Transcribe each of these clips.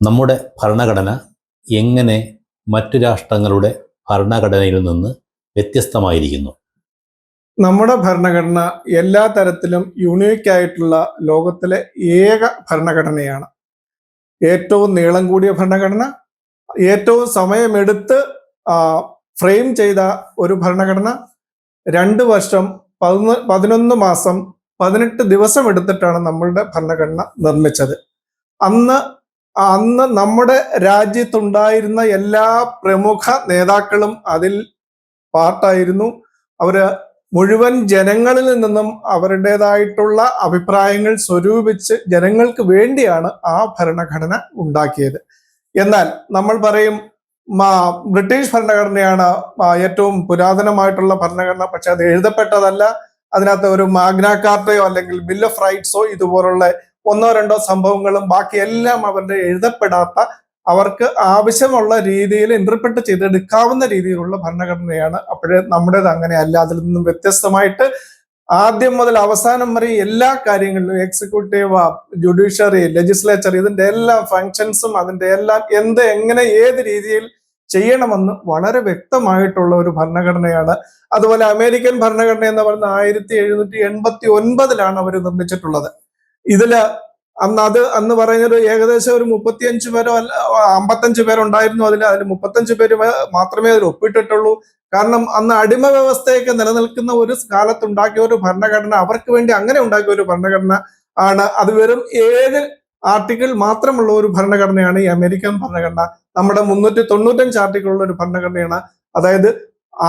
നമ്മുടെ ഭരണഘടന എങ്ങനെ മറ്റു രാഷ്ട്രങ്ങളുടെ ഭരണഘടനയിൽ നിന്ന് വ്യത്യസ്തമായിരിക്കുന്നു? നമ്മുടെ ഭരണഘടന എല്ലാ തരത്തിലും യുണീക്ക് ആയിട്ടുള്ള ലോകത്തിലെ ഏക ഭരണഘടനയാണ്. ഏറ്റവും നീളം കൂടിയ ഭരണഘടന ഏറ്റവും സമയമെടുത്ത് ഫ്രെയിം ചെയ്ത ഒരു ഭരണഘടന രണ്ട് വർഷം പതിനൊന്ന് പതിനൊന്ന് മാസം പതിനെട്ട് ദിവസം എടുത്തിട്ടാണ് നമ്മളുടെ ഭരണഘടന നിർമ്മിച്ചത്. അന്ന് അന്ന് നമ്മുടെ രാജ്യത്തുണ്ടായിരുന്ന എല്ലാ പ്രമുഖ നേതാക്കളും അതിൽ പാർട്ടായിരുന്നു. അവർ മുഴുവൻ ജനങ്ങളിൽ നിന്നും അവരുടേതായിട്ടുള്ള അഭിപ്രായങ്ങൾ സ്വരൂപിച്ച് ജനങ്ങൾക്ക് വേണ്ടിയാണ് ആ ഭരണഘടന ഉണ്ടാക്കിയത്. എന്നാൽ നമ്മൾ പറയും ബ്രിട്ടീഷ് ഭരണഘടനയാണ് ഏറ്റവും പുരാതനമായിട്ടുള്ള ഭരണഘടന. പക്ഷെ അത് എഴുതപ്പെട്ടതല്ല. അതിനകത്ത് ഒരു മാഗ്നാ കാർട്ടയോ അല്ലെങ്കിൽ ബിൽ ഓഫ് റൈറ്റ്സോ ഇതുപോലുള്ള ഒന്നോ രണ്ടോ സംഭവങ്ങളും ബാക്കിയെല്ലാം അവരുടെ എഴുതപ്പെടാത്ത അവർക്ക് ആവശ്യമുള്ള രീതിയിൽ ഇന്റർപ്രിട്ട് ചെയ്തെടുക്കാവുന്ന രീതിയിലുള്ള ഭരണഘടനയാണ് അപ്പോഴേ നമ്മുടേത് അങ്ങനെയല്ല അതിൽ നിന്നും വ്യത്യസ്തമായിട്ട് ആദ്യം മുതൽ അവസാനം വരെ എല്ലാ കാര്യങ്ങളിലും എക്സിക്യൂട്ടീവ് ജുഡീഷ്യറി ലെജിസ്ലേച്ചർ ഇതിന്റെ എല്ലാ ഫങ്ഷൻസും അതിന്റെ എല്ലാം എന്ത് എങ്ങനെ ഏത് രീതിയിൽ ചെയ്യണമെന്ന് വളരെ വ്യക്തമായിട്ടുള്ള ഒരു ഭരണഘടനയാണ്. അതുപോലെ അമേരിക്കൻ ഭരണഘടന എന്ന് പറയുന്നത് ആയിരത്തി എഴുന്നൂറ്റി എൺപത്തി ഒൻപതിലാണ് അവർ നിർമ്മിച്ചിട്ടുള്ളത്. ഇതിൽ അന്ന് അത് അന്ന് പറയുന്നത് ഏകദേശം ഒരു മുപ്പത്തിയഞ്ച് പേരോ അല്ല അമ്പത്തഞ്ച് പേരുണ്ടായിരുന്നു അതിൽ അതിൽ മുപ്പത്തഞ്ച് പേര് മാത്രമേ അതിൽ ഒപ്പിട്ടിട്ടുള്ളൂ. കാരണം അന്ന് അടിമ വ്യവസ്ഥയൊക്കെ നിലനിൽക്കുന്ന ഒരു കാലത്തുണ്ടാക്കിയ ഒരു ഭരണഘടന അവർക്ക് വേണ്ടി അങ്ങനെ ഉണ്ടാക്കിയ ഒരു ഭരണഘടന ആണ്. അത് വെറും ഏഴ് ആർട്ടിക്കിൾ മാത്രമുള്ള ഒരു ഭരണഘടനയാണ് ഈ അമേരിക്കൻ ഭരണഘടന. നമ്മുടെ മുന്നൂറ്റി തൊണ്ണൂറ്റഞ്ച് ആർട്ടിക്കിൾ ഉള്ള ഒരു ഭരണഘടനയാണ്. അതായത്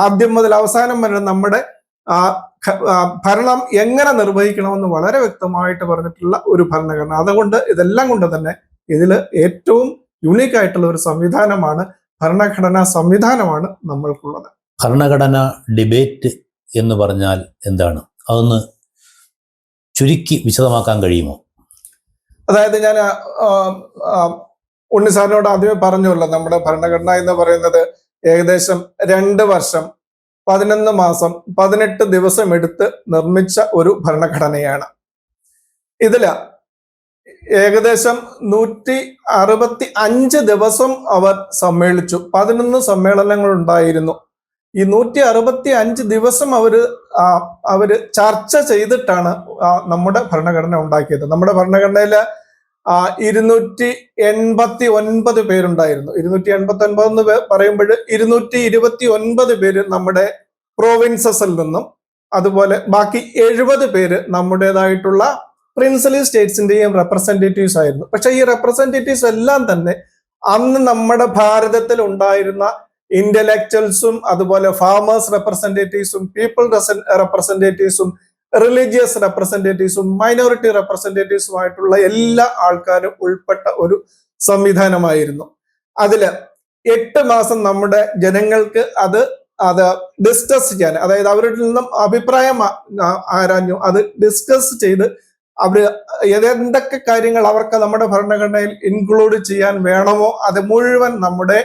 ആദ്യം മുതൽ അവസാനം വരെ നമ്മുടെ ആ, ഭരണം എങ്ങനെ നിർവഹിക്കണമെന്ന് വളരെ വ്യക്തമായിട്ട് പറഞ്ഞിട്ടുള്ള ഒരു ഭരണഘടന. അതുകൊണ്ട് ഇതെല്ലാം കൊണ്ട് തന്നെ ഇതിൽ ഏറ്റവും യുണീക്ക് ആയിട്ടുള്ള ഒരു സംവിധാനമാണ് ഭരണഘടനാ സംവിധാനമാണ് നമ്മൾക്കുള്ളത്. ഭരണഘടന ഡിബേറ്റ് എന്ന് പറഞ്ഞാൽ എന്താണ്? അതൊന്ന് ചുരുക്കി വിശദമാക്കാൻ കഴിയുമോ? അതായത് ഞാൻ ഉണ്ണി സാറിനോട് ആദ്യമേ പറഞ്ഞല്ലോ നമ്മുടെ ഭരണഘടന എന്ന് പറയുന്നത് ഏകദേശം രണ്ട് വർഷം പതിനൊന്ന് മാസം പതിനെട്ട് ദിവസം എടുത്ത് നിർമ്മിച്ച ഒരു ഭരണഘടനയാണ്. ഇതിൽ ഏകദേശം നൂറ്റി അറുപത്തി അഞ്ച് ദിവസം അവർ സമ്മേളിച്ചു. പതിനൊന്ന് സമ്മേളനങ്ങൾ ഉണ്ടായിരുന്നു. ഈ നൂറ്റി അറുപത്തി അഞ്ച് ദിവസം അവർ അവർ ചർച്ച ചെയ്തിട്ടാണ് നമ്മുടെ ഭരണഘടന ഉണ്ടാക്കിയത്. നമ്മുടെ ഭരണഘടനയിൽ ഇരുന്നൂറ്റി എൺപത്തി ഒൻപത് പേരുണ്ടായിരുന്നു. ഇരുന്നൂറ്റി എൺപത്തി ഒൻപത് എന്ന് പറയുമ്പോൾ ഇരുന്നൂറ്റി ഇരുപത്തി ഒൻപത് പേര് നമ്മുടെ പ്രോവിൻസസിൽ നിന്നും അതുപോലെ ബാക്കി എഴുപത് പേര് നമ്മുടേതായിട്ടുള്ള പ്രിൻസിലി സ്റ്റേറ്റ്സിന്റെയും റെപ്രസെന്റേറ്റീവ്സ് ആയിരുന്നു. പക്ഷെ ഈ റെപ്രസെന്റേറ്റീവ്സ് എല്ലാം തന്നെ അന്ന് നമ്മുടെ ഭാരതത്തിൽ ഉണ്ടായിരുന്ന ഇന്റലക്ച്വൽസും അതുപോലെ ഫാമേഴ്സ് റെപ്രസെന്റേറ്റീവ്സും പീപ്പിൾ റെപ്രസെന്റേറ്റീവ്സും റിലീജിയസ് റെപ്രസെന്റേറ്റീവ്സും മൈനോറിറ്റി റെപ്രസെന്റേറ്റീവ്സും ആയിട്ടുള്ള എല്ലാ ആൾക്കാരും ഉൾപ്പെട്ട ഒരു സംവിധാനമായിരുന്നു. അതിൽ എട്ട് മാസം നമ്മുടെ ജനങ്ങൾക്ക് അത് അത് ഡിസ്കസ് ചെയ്യാൻ അതായത് അവരിൽ നിന്നും അഭിപ്രായം ആരാഞ്ഞു. അത് ഡിസ്കസ് ചെയ്ത് അവർ എന്തൊക്കെ കാര്യങ്ങൾ അവർക്ക് നമ്മുടെ ഭരണഘടനയിൽ ഇൻക്ലൂഡ് ചെയ്യാൻ വേണമോ അത് മുഴുവൻ നമ്മുടെ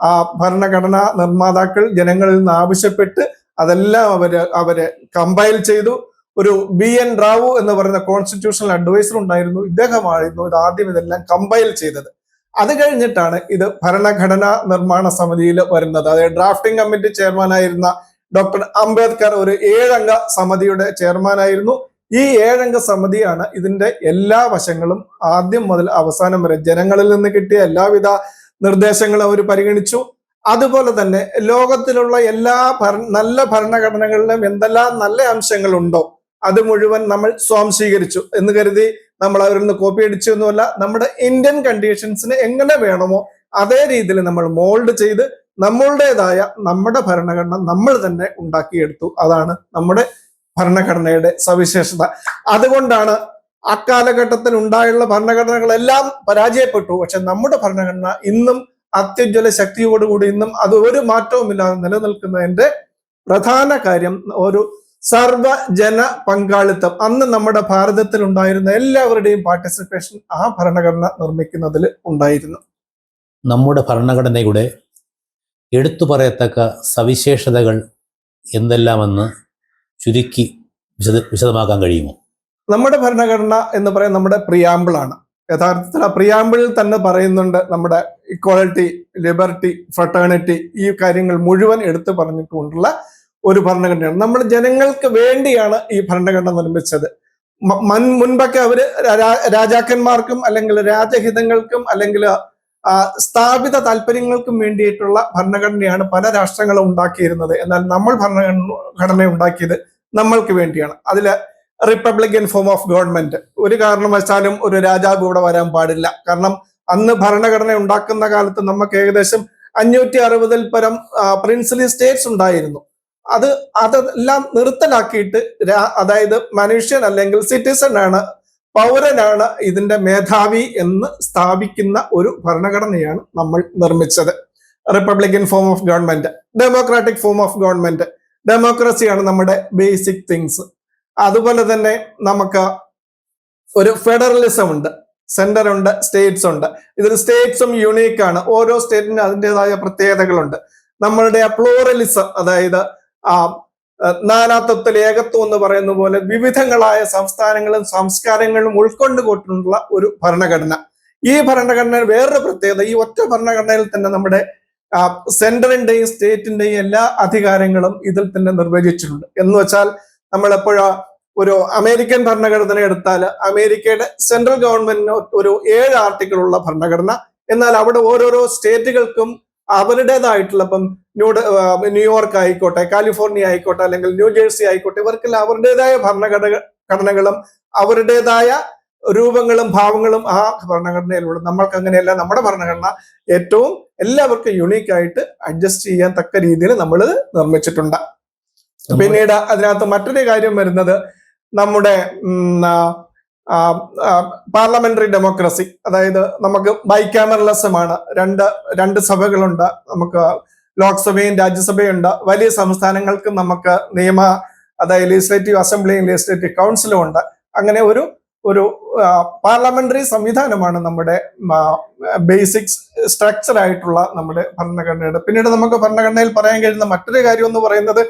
ആ ഭരണഘടനാ നിർമ്മാതാക്കൾ ജനങ്ങളിൽ നിന്ന് ആവശ്യപ്പെട്ട് അതെല്ലാം അവർ അവർ കമ്പൈൽ ചെയ്തു. ഒരു ബി എൻ റാവു എന്ന് പറയുന്ന കോൺസ്റ്റിറ്റ്യൂഷണൽ അഡ്വൈസർ ഉണ്ടായിരുന്നു. ഇദ്ദേഹമായിരുന്നു ഇത് ആദ്യം ഇതെല്ലാം കമ്പൈൽ ചെയ്തത്. അത് കഴിഞ്ഞിട്ടാണ് ഇത് ഭരണഘടനാ നിർമ്മാണ സമിതിയിൽ വരുന്നത്. അതായത് ഡ്രാഫ്റ്റിംഗ് കമ്മിറ്റി ചെയർമാനായിരുന്ന ഡോക്ടർ അംബേദ്കർ ഒരു ഏഴംഗ സമിതിയുടെ ചെയർമാനായിരുന്നു ഈ ഏഴംഗ സമിതിയാണ് ഇതിന്റെ എല്ലാ വശങ്ങളും ആദ്യം മുതൽ അവസാനം വരെ ജനങ്ങളിൽ നിന്ന് കിട്ടിയ എല്ലാവിധ നിർദ്ദേശങ്ങളും അവർ പരിഗണിച്ചു. അതുപോലെ തന്നെ ലോകത്തിലുള്ള എല്ലാ നല്ല ഭരണഘടനകളിലും എന്തെല്ലാം നല്ല അംശങ്ങളുണ്ടോ അത് മുഴുവൻ നമ്മൾ സ്വാംശീകരിച്ചു എന്ന് കരുതി നമ്മൾ അവരിൽ നിന്ന് കോപ്പി അടിച്ചൊന്നുമല്ല നമ്മുടെ ഇന്ത്യൻ കണ്ടീഷൻസിന് എങ്ങനെ വേണമോ അതേ രീതിയിൽ നമ്മൾ മോൾഡ് ചെയ്ത് നമ്മളുടേതായ നമ്മുടെ ഭരണഘടന നമ്മൾ തന്നെ ഉണ്ടാക്കിയെടുത്തു. അതാണ് നമ്മുടെ ഭരണഘടനയുടെ സവിശേഷത. അതുകൊണ്ടാണ് അക്കാലഘട്ടത്തിൽ ഉണ്ടായുള്ള ഭരണഘടനകളെല്ലാം പരാജയപ്പെട്ടു. പക്ഷെ നമ്മുടെ ഭരണഘടന ഇന്നും അത്യുജ്വല ശക്തിയോടുകൂടി ഇന്നും അത് ഒരു മാറ്റവുമില്ലാതെ നിലനിൽക്കുന്നതിന്റെ പ്രധാന കാര്യം ഒരു സർവജന പങ്കാളിത്തം അന്ന് നമ്മുടെ ഭാരതത്തിൽ ഉണ്ടായിരുന്ന എല്ലാവരുടെയും പാർട്ടിസിപ്പേഷൻ ആ ഭരണഘടന നിർമ്മിക്കുന്നതിൽ ഉണ്ടായിരുന്നു. നമ്മുടെ ഭരണഘടനയുടെ എടുത്തു പറയത്തക്ക സവിശേഷതകൾ എന്തെല്ലാമെന്ന് ചുരുക്കി വിശദ വിശദമാക്കാൻ കഴിയുമോ? നമ്മുടെ ഭരണഘടന എന്ന് പറയുന്നത് നമ്മുടെ പ്രിയാമ്പിളാണ് യഥാർത്ഥത്തിൽ ആ പ്രിയാമ്പിളിൽ തന്നെ പറയുന്നുണ്ട് നമ്മുടെ ഇക്വാളിറ്റി ലിബർട്ടി ഫ്രട്ടേണിറ്റി ഈ കാര്യങ്ങൾ മുഴുവൻ എടുത്തു പറഞ്ഞിട്ടുകൊണ്ടുള്ള ഒരു ഭരണഘടനയാണ്. നമ്മൾ ജനങ്ങൾക്ക് വേണ്ടിയാണ് ഈ ഭരണഘടന നിർമ്മിച്ചത്. മൻ മുൻപൊക്കെ അവർ രാജാക്കന്മാർക്കും അല്ലെങ്കിൽ രാജഹിതങ്ങൾക്കും അല്ലെങ്കിൽ സ്ഥാപിത താല്പര്യങ്ങൾക്കും വേണ്ടിയിട്ടുള്ള ഭരണഘടനയാണ് പല രാഷ്ട്രങ്ങളും ഉണ്ടാക്കിയിരുന്നത്. എന്നാൽ നമ്മൾ ഭരണഘടന ഉണ്ടാക്കിയത് നമ്മൾക്ക് വേണ്ടിയാണ്. അതിൽ റിപ്പബ്ലിക്കൻ ഫോം ഓഫ് ഗവൺമെന്റ് ഒരു കാരണവശാലും ഒരു രാജാവ് ഇവിടെ വരാൻ പാടില്ല. കാരണം അന്ന് ഭരണഘടന ഉണ്ടാക്കുന്ന കാലത്ത് നമുക്ക് ഏകദേശം അഞ്ഞൂറ്റി അറുപതിൽ പരം പ്രിൻസിലി സ്റ്റേറ്റ്സ് ഉണ്ടായിരുന്നു. അത് അതെല്ലാം നിർത്തലാക്കിയിട്ട് അതായത് മനുഷ്യൻ അല്ലെങ്കിൽ സിറ്റിസൺ ആണ് പൗരനാണ് ഇതിന്റെ മേധാവി എന്ന് സ്ഥാപിക്കുന്ന ഒരു ഭരണഘടനയാണ് നമ്മൾ നിർമ്മിച്ചത്. Republican form of government democratic form of government ഡെമോക്രസിയാണ് നമ്മുടെ ബേസിക് തിങ്സ് അതുപോലെ തന്നെ നമുക്ക് ഒരു ഫെഡറലിസം ഉണ്ട് സെന്റർ ഉണ്ട് സ്റ്റേറ്റ്സ് ഉണ്ട്. ഇതിൽ സ്റ്റേറ്റ്സും യുണീക്കാണ് ഓരോ സ്റ്റേറ്റിനും അതിന്റെതായ പ്രത്യേകതകളുണ്ട്. നമ്മളുടെ പ്ലൂറലിസം അതായത് ആ നാനാത്വത്തിൽ ഏകത്വം എന്ന് പറയുന്ന പോലെ വിവിധങ്ങളായ സംസ്ഥാനങ്ങളും സംസ്കാരങ്ങളും ഉൾക്കൊണ്ടുകൊണ്ടുള്ള ഒരു ഭരണഘടന. ഈ ഭരണഘടന വേറൊരു പ്രത്യേകത ഈ ഒറ്റ ഭരണഘടനയിൽ തന്നെ നമ്മുടെ സെൻട്രലിന്റെയും സ്റ്റേറ്റിന്റെയും എല്ലാ അധികാരങ്ങളും ഇതിൽ തന്നെ നിർവചിച്ചിട്ടുണ്ട്. എന്ന് വെച്ചാൽ നമ്മൾ എപ്പോഴാ ഒരു അമേരിക്കൻ ഭരണഘടന എടുത്താൽ അമേരിക്കയുടെ സെൻട്രൽ ഗവൺമെന്റിന് ഒരു ഏഴ് ആർട്ടിക്കിൾ ഉള്ള ഭരണഘടന. എന്നാൽ അവിടെ ഓരോരോ സ്റ്റേറ്റുകൾക്കും അവരുടേതായിട്ടുള്ള ഇപ്പം ന്യൂ ന്യൂയോർക്ക് ആയിക്കോട്ടെ കാലിഫോർണിയ ആയിക്കോട്ടെ അല്ലെങ്കിൽ ന്യൂജേഴ്സി ആയിക്കോട്ടെ ഇവർക്കെല്ലാം അവരുടേതായ ഭരണഘടന ഘടനകളും അവരുടേതായ രൂപങ്ങളും ഭാവങ്ങളും ആ ഭരണഘടനയിലൂടെ നമ്മൾക്ക് അങ്ങനെയല്ല നമ്മുടെ ഭരണഘടന ഏറ്റവും എല്ലാവർക്കും യുണീക്ക് ആയിട്ട് അഡ്ജസ്റ്റ് ചെയ്യാൻ തക്ക രീതിയിൽ നമ്മൾ നിർമ്മിച്ചിട്ടുണ്ട്. പിന്നീട് അതിനകത്ത് മറ്റൊരു കാര്യം വരുന്നത് നമ്മുടെ പാർലമെന്ററി ഡെമോക്രസി അതായത് നമുക്ക് ബൈക്യാമറലിസമാണ് രണ്ട് രണ്ട് സഭകളുണ്ട്. നമുക്ക് ലോക്സഭയും രാജ്യസഭയും ഉണ്ട് വലിയ സംസ്ഥാനങ്ങൾക്ക് നമുക്ക് നിയമ അതായത് ലെജിസ്ലേറ്റീവ് അസംബ്ലിയും ലെജിസ്ലേറ്റീവ് കൗൺസിലും ഉണ്ട്. അങ്ങനെ ഒരു ഒരു പാർലമെന്ററി സംവിധാനമാണ് നമ്മുടെ ബേസിക് സ്ട്രക്ചർ ആയിട്ടുള്ള നമ്മുടെ ഭരണഘടനയുടെ. പിന്നീട് നമുക്ക് ഭരണഘടനയിൽ പറയാൻ കഴിയുന്ന മറ്റൊരു കാര്യം എന്ന് പറയുന്നത്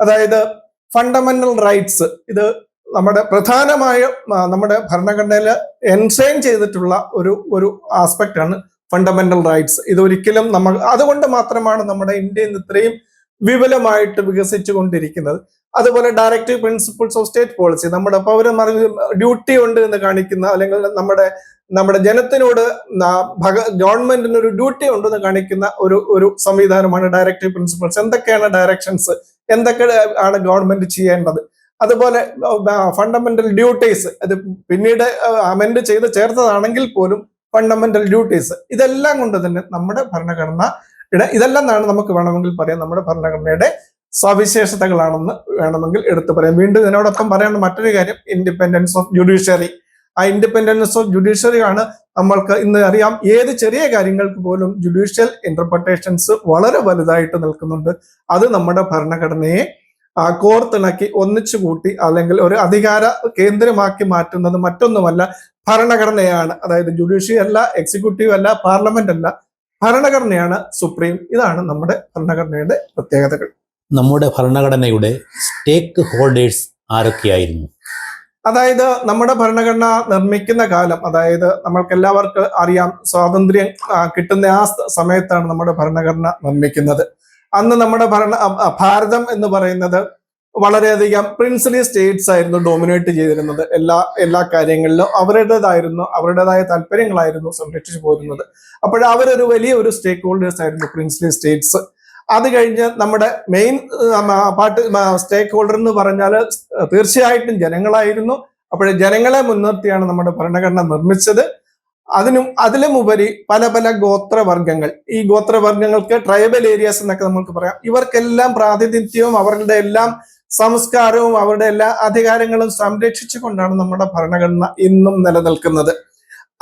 അതായത് ഫണ്ടമെന്റൽ റൈറ്റ്സ് ഇത് നമ്മുടെ പ്രധാനമായ നമ്മുടെ ഭരണഘടനയിൽ എൻസൈൻ ചെയ്തിട്ടുള്ള ഒരു ഒരു ആസ്പെക്ട് ആണ് ഫണ്ടമെന്റൽ റൈറ്റ്സ് ഇതൊരിക്കലും നമ്മൾ അതുകൊണ്ട് മാത്രമാണ് നമ്മുടെ ഇന്ത്യ ഇന്ന് ഇത്രയും വിപുലമായിട്ട് വികസിച്ചു കൊണ്ടിരിക്കുന്നത് അതുപോലെ directive principles of state policy നമ്മുടെ പൗരന്മാർ ഡ്യൂട്ടി ഉണ്ട് എന്ന് കാണിക്കുന്ന അല്ലെങ്കിൽ നമ്മുടെ നമ്മുടെ ജനത്തിനോട് ഗവൺമെന്റിന് ഒരു ഡ്യൂട്ടി ഉണ്ടെന്ന് കാണിക്കുന്ന ഒരു ഒരു സംവിധാനമാണ് ഡയറക്റ്റീവ് പ്രിൻസിപ്പിൾസ് എന്തൊക്കെയാണ് ഡയറക്ഷൻസ് എന്തൊക്കെ ആണ് ഗവൺമെന്റ് ചെയ്യേണ്ടത്? അതുപോലെ ഫണ്ടമെന്റൽ ഡ്യൂട്ടീസ് അത് പിന്നീട് അമെൻഡ് ചെയ്ത് ചേർത്തതാണെങ്കിൽ പോലും ഫണ്ടമെന്റൽ ഡ്യൂട്ടീസ് ഇതെല്ലാം കൊണ്ട് തന്നെ നമ്മുടെ ഭരണഘടന ഇതെല്ലാം എന്നാണ് നമുക്ക് വേണമെങ്കിൽ പറയാം. നമ്മുടെ ഭരണഘടനയുടെ സവിശേഷതകളാണെന്ന് വേണമെങ്കിൽ എടുത്തു പറയാം. വീണ്ടും ഇതിനോടൊപ്പം പറയേണ്ട മറ്റൊരു കാര്യം ഇൻഡിപെൻഡൻസ് ഓഫ് ജുഡീഷ്യറി ആ ഇൻഡിപെൻഡൻസ് ഓഫ് ജുഡീഷ്യറി ആണ് നമ്മൾക്ക് ഇന്ന് അറിയാം ഏത് ചെറിയ കാര്യങ്ങൾക്ക് പോലും ജുഡീഷ്യൽ ഇന്റർപ്രട്ടേഷൻസ് വളരെ വലുതായിട്ട് നിൽക്കുന്നുണ്ട്. അത് നമ്മുടെ ഭരണഘടനയെ കോർത്തിണക്കി ഒന്നിച്ചു കൂട്ടി അല്ലെങ്കിൽ ഒരു അധികാര കേന്ദ്രമാക്കി മാറ്റുന്നത് മറ്റൊന്നുമല്ല ഭരണഘടനയാണ്. അതായത് ജുഡീഷ്യറി അല്ല എക്സിക്യൂട്ടീവ് അല്ല പാർലമെന്റ് അല്ല. ഭരണഘടനയാണ് സുപ്രീം ഇതാണ് നമ്മുടെ ഭരണഘടനയുടെ പ്രത്യേകതകൾ. നമ്മുടെ ഭരണഘടനയുടെ സ്റ്റേക്ക് ഹോൾഡേഴ്സ് ആരൊക്കെയായിരുന്നു? അതായത് നമ്മുടെ ഭരണഘടന നിർമ്മിക്കുന്ന കാലം അതായത് നമ്മൾക്ക് എല്ലാവർക്കും അറിയാം സ്വാതന്ത്ര്യം കിട്ടുന്ന ആ സമയത്താണ് നമ്മുടെ ഭരണഘടന നിർമ്മിക്കുന്നത്. അന്ന് നമ്മുടെ ഭരണ ഭാരതം എന്ന് പറയുന്നത് വളരെയധികം പ്രിൻസിലി സ്റ്റേറ്റ്സ് ആയിരുന്നു ഡോമിനേറ്റ് ചെയ്തിരുന്നത്. എല്ലാ എല്ലാ കാര്യങ്ങളിലും അവരുടേതായിരുന്നു അവരുടേതായ താല്പര്യങ്ങളായിരുന്നു സംരക്ഷിച്ചു പോരുന്നത്. അപ്പോൾ അവരൊരു വലിയ ഒരു സ്റ്റേക്ക് ഹോൾഡേഴ്സ് ആയിരുന്നു പ്രിൻസിലി സ്റ്റേറ്റ്സ് അത് കഴിഞ്ഞ് നമ്മുടെ മെയിൻ പാർട്ടി സ്റ്റേക്ക് ഹോൾഡർ എന്ന് പറഞ്ഞാൽ തീർച്ചയായിട്ടും ജനങ്ങളായിരുന്നു. അപ്പോൾ ജനങ്ങളെ മുൻനിർത്തിയാണ് നമ്മുടെ ഭരണഘടന നിർമ്മിച്ചത്. അതിനും അതിലും ഉപരി പല പല ഗോത്രവർഗങ്ങൾ. ഈ ഗോത്രവർഗങ്ങൾക്ക് ട്രൈബൽ ഏരിയാസ് എന്നൊക്കെ നമുക്ക് പറയാം. ഇവർക്കെല്ലാം പ്രാതിനിധ്യവും അവരുടെ എല്ലാം സംസ്കാരവും അവരുടെ എല്ലാ അധികാരങ്ങളും സംരക്ഷിച്ചുകൊണ്ടാണ് നമ്മുടെ ഭരണഘടന ഇന്നും നിലനിൽക്കുന്നത്.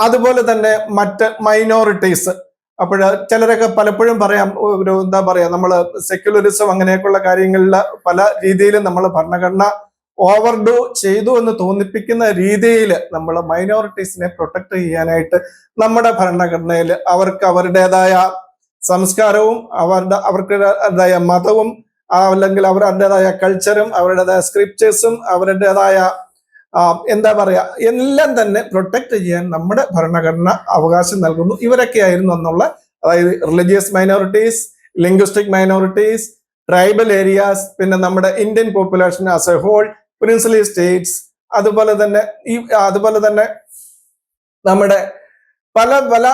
അതുപോലെ തന്നെ മറ്റ് മൈനോറിറ്റീസ് അപ്പോൾ ചിലരൊക്കെ പലപ്പോഴും പറയാം ഒരു എന്താ പറയാ നമ്മൾ സെക്യുലറിസം അങ്ങനെയൊക്കെയുള്ള കാര്യങ്ങളിൽ പല രീതിയിലും നമ്മൾ ഭരണഘടന ഓവർഡു ചെയ്തു എന്ന് തോന്നിപ്പിക്കുന്ന രീതിയിൽ നമ്മൾ മൈനോറിറ്റീസിനെ പ്രൊട്ടക്ട് ചെയ്യാനായിട്ട് നമ്മുടെ ഭരണഘടനയിൽ അവർക്ക് അവരുടേതായ സംസ്കാരവും അവരുടെ അവർക്കുടേതായ മതവും അല്ലെങ്കിൽ അവരുടേതായ കൾച്ചറും അവരുടേതായ സ്ക്രിപ്റ്റേഴ്സും അവരുടേതായ എന്താ പറയുക എല്ലാം തന്നെ പ്രൊട്ടക്ട് ചെയ്യാൻ നമ്മുടെ ഭരണഘടന അവകാശം നൽകുന്നു. ഇവരൊക്കെ ആയിരുന്നു എന്നുള്ള അതായത് religious minorities linguistic minorities tribal areas പിന്നെ നമ്മുടെ Indian population as a whole princely states അതുപോലെ തന്നെ ഈ അതുപോലെ തന്നെ നമ്മുടെ പല പല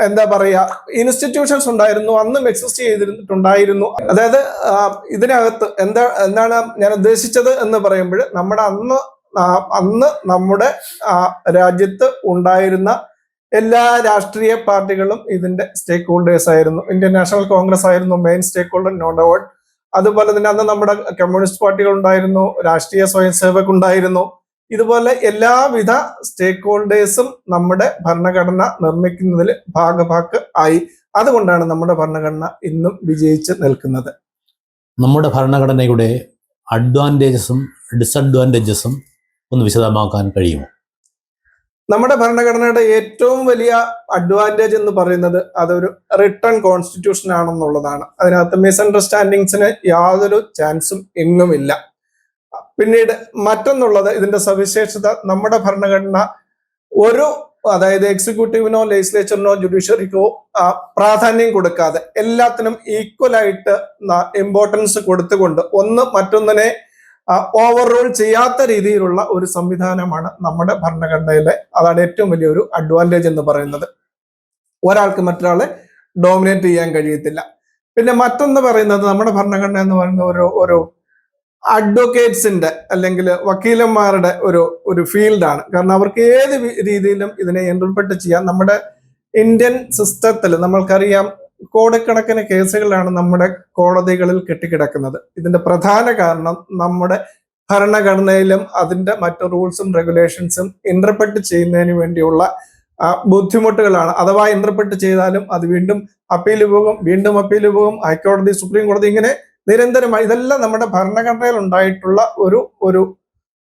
എന്താ പറയുക ഇൻസ്റ്റിറ്റ്യൂഷൻസ് ഉണ്ടായിരുന്നു അന്നും എക്സിസ്റ്റ് ചെയ്തിട്ടുണ്ടായിരുന്നു അതായത് ഇതിനകത്ത് എന്താ എന്താണ് ഞാൻ ഉദ്ദേശിച്ചത് എന്ന് പറയുമ്പോൾ നമ്മുടെ അന്ന് അന്ന് നമ്മുടെ രാജ്യത്ത് ഉണ്ടായിരുന്ന എല്ലാ രാഷ്ട്രീയ പാർട്ടികളും ഇതിന്റെ സ്റ്റേക്ക് ഹോൾഡേഴ്സ് ആയിരുന്നു. ഇന്ത്യൻ നാഷണൽ കോൺഗ്രസ് ആയിരുന്നു main stakeholder no doubt അതുപോലെ തന്നെ അന്ന് നമ്മുടെ കമ്മ്യൂണിസ്റ്റ് പാർട്ടികൾ ഉണ്ടായിരുന്നു രാഷ്ട്രീയ സ്വയം സേവക് ഉണ്ടായിരുന്നു. ഇതുപോലെ എല്ലാവിധ സ്റ്റേക്ക് ഹോൾഡേഴ്സും നമ്മുടെ ഭരണഘടന നിർമ്മിക്കുന്നതിൽ ഭാഗഭാക്ക് ആയി. അതുകൊണ്ടാണ് നമ്മുടെ ഭരണഘടന ഇന്നും വിജയിച്ച് നിൽക്കുന്നത്. നമ്മുടെ ഭരണഘടനയുടെ അഡ്വാന്റേജസും ഡിസഡ്വാന്റേജസും ഒന്ന് വിശദമാക്കാൻ കഴിയുമോ? നമ്മുടെ ഭരണഘടനയുടെ ഏറ്റവും വലിയ അഡ്വാന്റേജ് എന്ന് പറയുന്നത് അതൊരു റിട്ടേൺ കോൺസ്റ്റിറ്റ്യൂഷൻ ആണെന്നുള്ളതാണ്. അതിനകത്ത് മിസ്അണ്ടർസ്റ്റാൻഡിങ്സിന് യാതൊരു ചാൻസും എങ്ങുമില്ല പിന്നീട് മറ്റൊന്നുള്ളത് ഇതിന്റെ സവിശേഷത നമ്മുടെ ഭരണഘടന ഒരു അതായത് എക്സിക്യൂട്ടീവിനോ ലെജിസ്ലേച്ചറിനോ ജുഡീഷ്യറിക്കോ പ്രാധാന്യം കൊടുക്കാതെ എല്ലാത്തിനും ഈക്വലായിട്ട് ഇമ്പോർട്ടൻസ് കൊടുത്തുകൊണ്ട് ഒന്ന് മറ്റൊന്നിനെ ഓവർ റൂൾ ചെയ്യാത്ത രീതിയിലുള്ള ഒരു സംവിധാനമാണ് നമ്മുടെ ഭരണഘടനയിലെ അതാണ് ഏറ്റവും വലിയൊരു അഡ്വാന്റേജ് എന്ന് പറയുന്നത്. ഒരാൾക്ക് മറ്റൊരാളെ ഡോമിനേറ്റ് ചെയ്യാൻ കഴിയത്തില്ല. പിന്നെ മറ്റൊന്ന് പറയുന്നത് നമ്മുടെ ഭരണഘടന എന്ന് പറയുന്ന ഒരു ഒരു അഡ്വക്കേറ്റ്സിന്റെ അല്ലെങ്കിൽ വക്കീലന്മാരുടെ ഒരു ഒരു ഫീൽഡാണ് കാരണം അവർക്ക് ഏത് രീതിയിലും ഇതിനെ ഇന്റർപ്രറ്റ് ചെയ്യാം. നമ്മുടെ ഇന്ത്യൻ സിസ്റ്റത്തിൽ നമ്മൾക്കറിയാം കോടിക്കണക്കിന് കേസുകളാണ് നമ്മുടെ കോടതികളിൽ കെട്ടിക്കിടക്കുന്നത്. ഇതിന്റെ പ്രധാന കാരണം നമ്മുടെ ഭരണഘടനയിലും അതിന്റെ മറ്റു റൂൾസും റെഗുലേഷൻസും ഇന്റർപ്രറ്റ് ചെയ്യുന്നതിന് വേണ്ടിയുള്ള ബുദ്ധിമുട്ടുകളാണ്. അഥവാ ഇന്റർപ്രറ്റ് ചെയ്താലും അത് വീണ്ടും അപ്പീൽ പോകും വീണ്ടും അപ്പീൽ പോകും ഹൈക്കോടതി സുപ്രീം കോടതി ഇങ്ങനെ നിരന്തരമായി ഇതെല്ലാം നമ്മുടെ ഭരണഘടനയിൽ ഉണ്ടായിട്ടുള്ള ഒരു ഒരു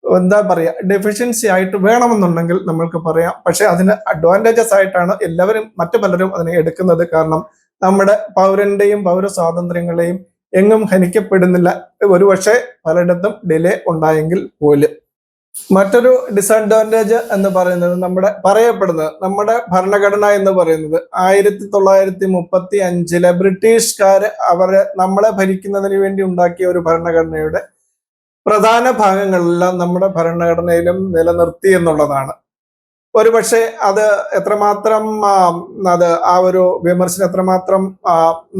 എന്താ പറയാ ഡെഫിഷ്യൻസി ആയിട്ട് വേണമെന്നുണ്ടെങ്കിൽ നമ്മൾക്ക് പറയാം. പക്ഷെ അതിന് അഡ്വാന്റേജസ് ആയിട്ടാണ് എല്ലാവരും മറ്റു പലരും അതിനെ എടുക്കുന്നത്. കാരണം നമ്മുടെ പൗരന്റെയും പൗര സ്വാതന്ത്ര്യങ്ങളെയും എങ്ങും ഹനിക്കപ്പെടുന്നില്ല. ഒരുപക്ഷെ പലയിടത്തും ഡിലേ ഉണ്ടായെങ്കിൽ പോലും. മറ്റൊരു ഡിസഡ്വാന്റേജ് എന്ന് പറയുന്നത് നമ്മുടെ പറയപ്പെടുന്നത് നമ്മുടെ ഭരണഘടന എന്ന് പറയുന്നത് ആയിരത്തി തൊള്ളായിരത്തി മുപ്പത്തി അഞ്ചിലെ ബ്രിട്ടീഷുകാർ അവരെ നമ്മളെ ഭരിക്കുന്നതിന് വേണ്ടി ഉണ്ടാക്കിയ ഒരു ഭരണഘടനയുടെ പ്രധാന ഭാഗങ്ങളെല്ലാം നമ്മുടെ ഭരണഘടനയിലും നിലനിർത്തി എന്നുള്ളതാണ്. ഒരുപക്ഷെ അത് എത്രമാത്രം അത് ആ ഒരു വിമർശനം എത്രമാത്രം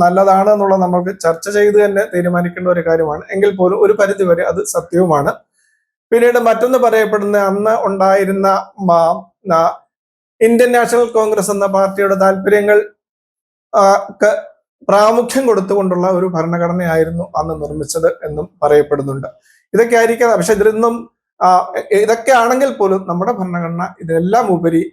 നല്ലതാണ് എന്നുള്ളത് നമുക്ക് ചർച്ച ചെയ്ത് തന്നെ തീരുമാനിക്കേണ്ട ഒരു കാര്യമാണ്. എങ്കിൽ പോലും ഒരു പരിധി വരെ അത് സത്യവുമാണ്. പിന്നീട് മറ്റൊന്ന് പറയപ്പെടുന്ന അന്ന് ഉണ്ടായിരുന്ന ഇന്ത്യൻ നാഷണൽ കോൺഗ്രസ് എന്ന പാർട്ടിയുടെ താല്പര്യങ്ങൾ പ്രാമുഖ്യം കൊടുത്തുകൊണ്ടുള്ള ഒരു ഭരണഘടനയായിരുന്നു അന്ന് നിർമ്മിച്ചത് എന്നും പറയപ്പെടുന്നുണ്ട്. ഇതൊക്കെ ആയിരിക്കാം. പക്ഷെ ഇതിലൊന്നും ഇതൊക്കെ ആണെങ്കിൽ പോലും നമ്മുടെ ഭരണഘടന ഇതെല്ലാം ഉപരി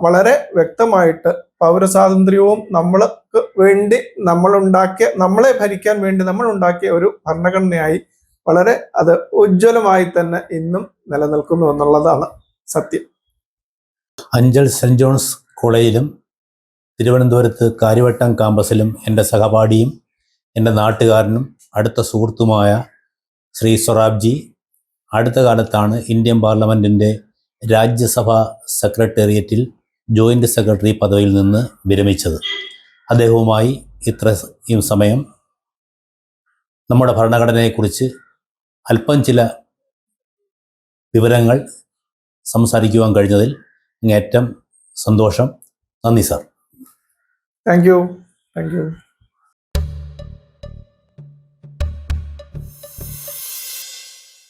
വളരെ വ്യക്തമായിട്ട് പൗരസ്വാതന്ത്ര്യവും നമ്മൾക്ക് വേണ്ടി നമ്മളുണ്ടാക്കിയ നമ്മളെ ഭരിക്കാൻ വേണ്ടി നമ്മൾ ഉണ്ടാക്കിയ ഒരു ഭരണഘടനയായി വളരെ അത് ഉജ്ജ്വലമായി തന്നെ ഇന്നും നിലനിൽക്കുന്നു എന്നുള്ളതാണ് സത്യം. അഞ്ചൽ സെന്റ് ജോൺസ് കോളേജിലും തിരുവനന്തപുരത്ത് കാര്യവട്ടം കാമ്പസിലും എന്റെ സഹപാഠിയും എന്റെ നാട്ടുകാരനും അടുത്ത സുഹൃത്തുമായ ശ്രീ സൊറാബ്ജി അടുത്ത കാലത്താണ് ഇന്ത്യൻ പാർലമെന്റിന്റെ രാജ്യസഭാ സെക്രട്ടേറിയറ്റിൽ ജോയിന്റ് സെക്രട്ടറി പദവിയിൽ നിന്ന് വിരമിച്ചത്. അദ്ദേഹവുമായി ഇത്രയും സമയം നമ്മുടെ ഭരണഘടനയെക്കുറിച്ച് അല്പം ചില വിവരങ്ങൾ സംസാരിക്കുവാൻ കഴിഞ്ഞതിൽ ഏറ്റവും സന്തോഷം. നന്ദി sir. Thank you. Thank you.